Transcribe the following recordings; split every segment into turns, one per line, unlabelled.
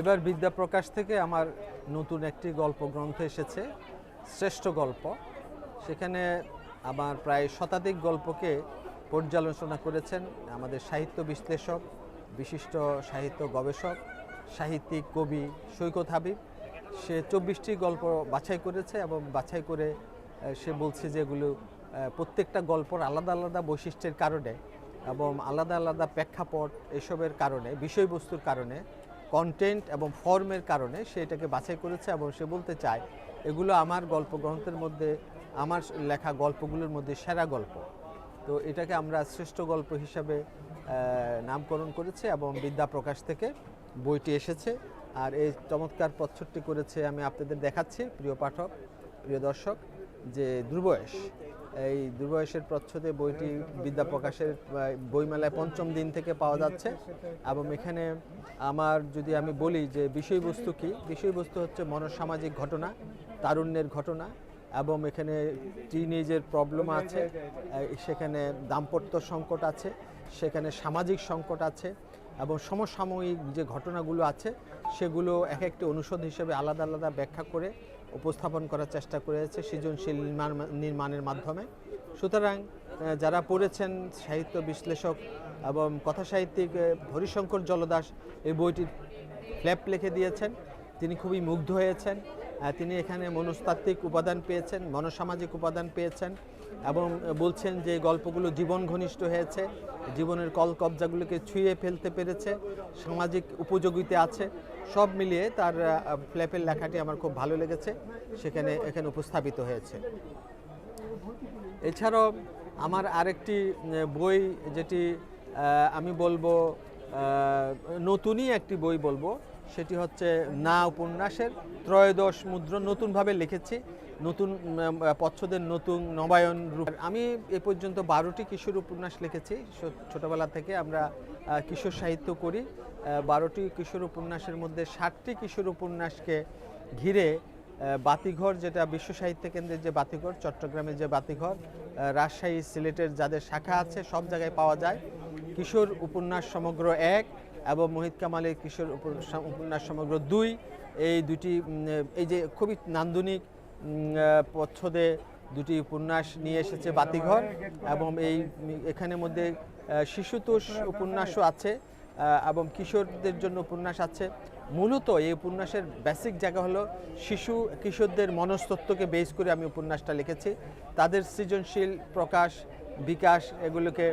এবার বিদ্যা প্রকাশ থেকে আমার নতুন একটি গল্প গ্রন্থ এসেছে, শ্রেষ্ঠ গল্প। সেখানে আমার প্রায় শতাধিক গল্পকে পর্যালোচনা করেছেন আমাদের সাহিত্য বিশ্লেষক, বিশিষ্ট সাহিত্য গবেষক, সাহিত্যিক কবি সৈকত হাবিব। সে চব্বিশটি গল্প বাছাই করেছে এবং বাছাই করে সে বলছে যে এগুলো প্রত্যেকটা গল্পর আলাদা আলাদা বৈশিষ্ট্যের কারণে এবং আলাদা আলাদা প্রেক্ষাপট এসবের কারণে, বিষয়বস্তুর কারণে কন্টেন্ট এবং ফর্মের কারণে সে এটাকে বাছাই করেছে এবং সে বলতে চায়, এগুলো আমার গল্প গ্রন্থের মধ্যে, আমার লেখা গল্পগুলোর মধ্যে সেরা গল্প। তো এটাকে আমরা শ্রেষ্ঠ গল্প হিসাবে নামকরণ করেছি এবং বিদ্যা প্রকাশ থেকে বইটি এসেছে। আর এই চমৎকার প্রচ্ছদটি করেছে আমি আপনাদের দেখাচ্ছি প্রিয় পাঠক, প্রিয় দর্শক, যে দুর্বয়স এই দুর্বয়সের প্রচ্ছদে বইটি বিদ্যা প্রকাশের বইমেলায় পঞ্চম দিন থেকে পাওয়া যাচ্ছে। এবং এখানে আমার যদি আমি বলি যে বিষয়বস্তু কি, বিষয়বস্তু হচ্ছে মনসামাজিক ঘটনা, তারুণ্যের ঘটনা, এবং এখানে টিনেজের প্রবলেম আছে সেখানে দাম্পত্য সংকট আছে, সেখানে সামাজিক সংকট আছে, এবং সমসাময়িক যে ঘটনাগুলো আছে, সেগুলো এক একটি অনুষদ হিসেবে আলাদা আলাদা ব্যাখ্যা করে উপস্থাপন করার চেষ্টা করেছে সৃজনশীল নির্মাণ নির্মাণের মাধ্যমে। সুতরাং যারা পড়েছেন সাহিত্য বিশ্লেষক এবং কথা সাহিত্যিক হরিশঙ্কর জলদাস এই বইটির ফ্ল্যাপ লিখে দিয়েছেন। তিনি খুবই মুগ্ধ হয়েছেন। তিনি এখানে মনস্তাত্ত্বিক উপাদান পেয়েছেন, মনসামাজিক উপাদান পেয়েছেন এবং বলছেন যে গল্পগুলো জীবন ঘনিষ্ঠ হয়েছে, জীবনের কল কবজাগুলোকে ছুঁয়ে ফেলতে পেরেছে, সামাজিক উপযোগিতা আছে, সব মিলিয়ে তার ফ্ল্যাপের লেখাটি আমার খুব ভালো লেগেছে, সেখানে এখানে উপস্থাপিত হয়েছে। এছাড়াও আমার আরেকটি বই যেটি আমি বলব নতুনই একটি বই বলব সেটি হচ্ছে না উপন্যাসের ত্রয়োদশ মুদ্রণ নতুনভাবে লিখেছি, নতুন পচ্ছদের নতুন নবায়ন রূপ। আমি এ পর্যন্ত বারোটি কিশোর উপন্যাস লিখেছি ছোটবেলা থেকে আমরা কিশোর সাহিত্য করি বারোটি কিশোর উপন্যাসের মধ্যে ষাটটি কিশোর উপন্যাসকে ঘিরে বাতিঘর যেটা বিশ্ব সাহিত্য কেন্দ্রের যে বাতিঘর, চট্টগ্রামের যে বাতিঘর রাজশাহী সিলেটের যাদের শাখা আছে সব জায়গায় পাওয়া যায়। কিশোর উপন্যাস সমগ্র এক এবং মোহিত কামালের কিশোর উপন্যাস সমগ্র দুই। এই দুটি এই যে খুবই নান্দনিক প্রচ্ছদে দুটি উপন্যাস নিয়ে এসেছে বাতিঘর এবং এই, এখানের মধ্যে শিশুতোষ উপন্যাসও আছে এবং কিশোরদের জন্য উপন্যাস আছে। মূলত এই উপন্যাসের বেসিক জায়গা হলো শিশু, কিশোরদের মনস্তত্ত্বকে বেস করে আমি উপন্যাসটা লিখেছি। তাদের সৃজনশীল প্রকাশ, বিকাশ এগুলোকে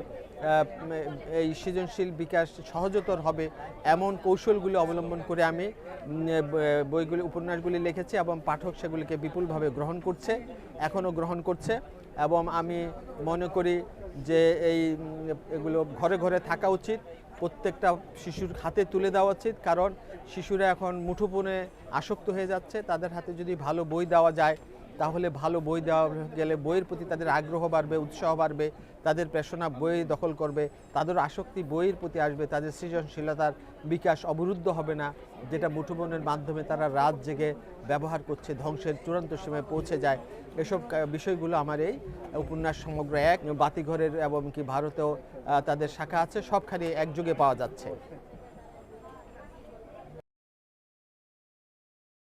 এই সৃজনশীল বিকাশ সহজতর হবে এমন কৌশলগুলি অবলম্বন করে আমি বইগুলি, উপন্যাসগুলি লিখেছি এবং পাঠক সেগুলিকে বিপুলভাবে গ্রহণ করছে, এখনও গ্রহণ করছে এবং আমি মনে করি যে এই এগুলো ঘরে ঘরে থাকা উচিত, প্রত্যেকটা শিশুর হাতে তুলে দেওয়া উচিত, কারণ শিশুরা এখন মুঠোফোনে আসক্ত হয়ে যাচ্ছে, তাদের হাতে যদি ভালো বই দেওয়া যায় তাহলে ভালো বই দেওয়া গেলে বইয়ের প্রতি তাদের আগ্রহ বাড়বে, উৎসাহ বাড়বে, তাদের পেশনা বই দখল করবে, তাদের আসক্তি বইয়ের প্রতি আসবে, তাদের সৃজনশীলতার বিকাশ অবরুদ্ধ হবে না, যেটা মুঠোবনের মাধ্যমে তারা রাত জেগে ব্যবহার করছে, ধ্বংসের চূড়ান্ত সীমায় পৌঁছে যায়। এসব বিষয়গুলো আমার এই উপন্যাস সমগ্র এক, বাতিঘরের এবং কি ভারতেও তাদের শাখা আছে সবখানে একযোগে পাওয়া যাচ্ছে।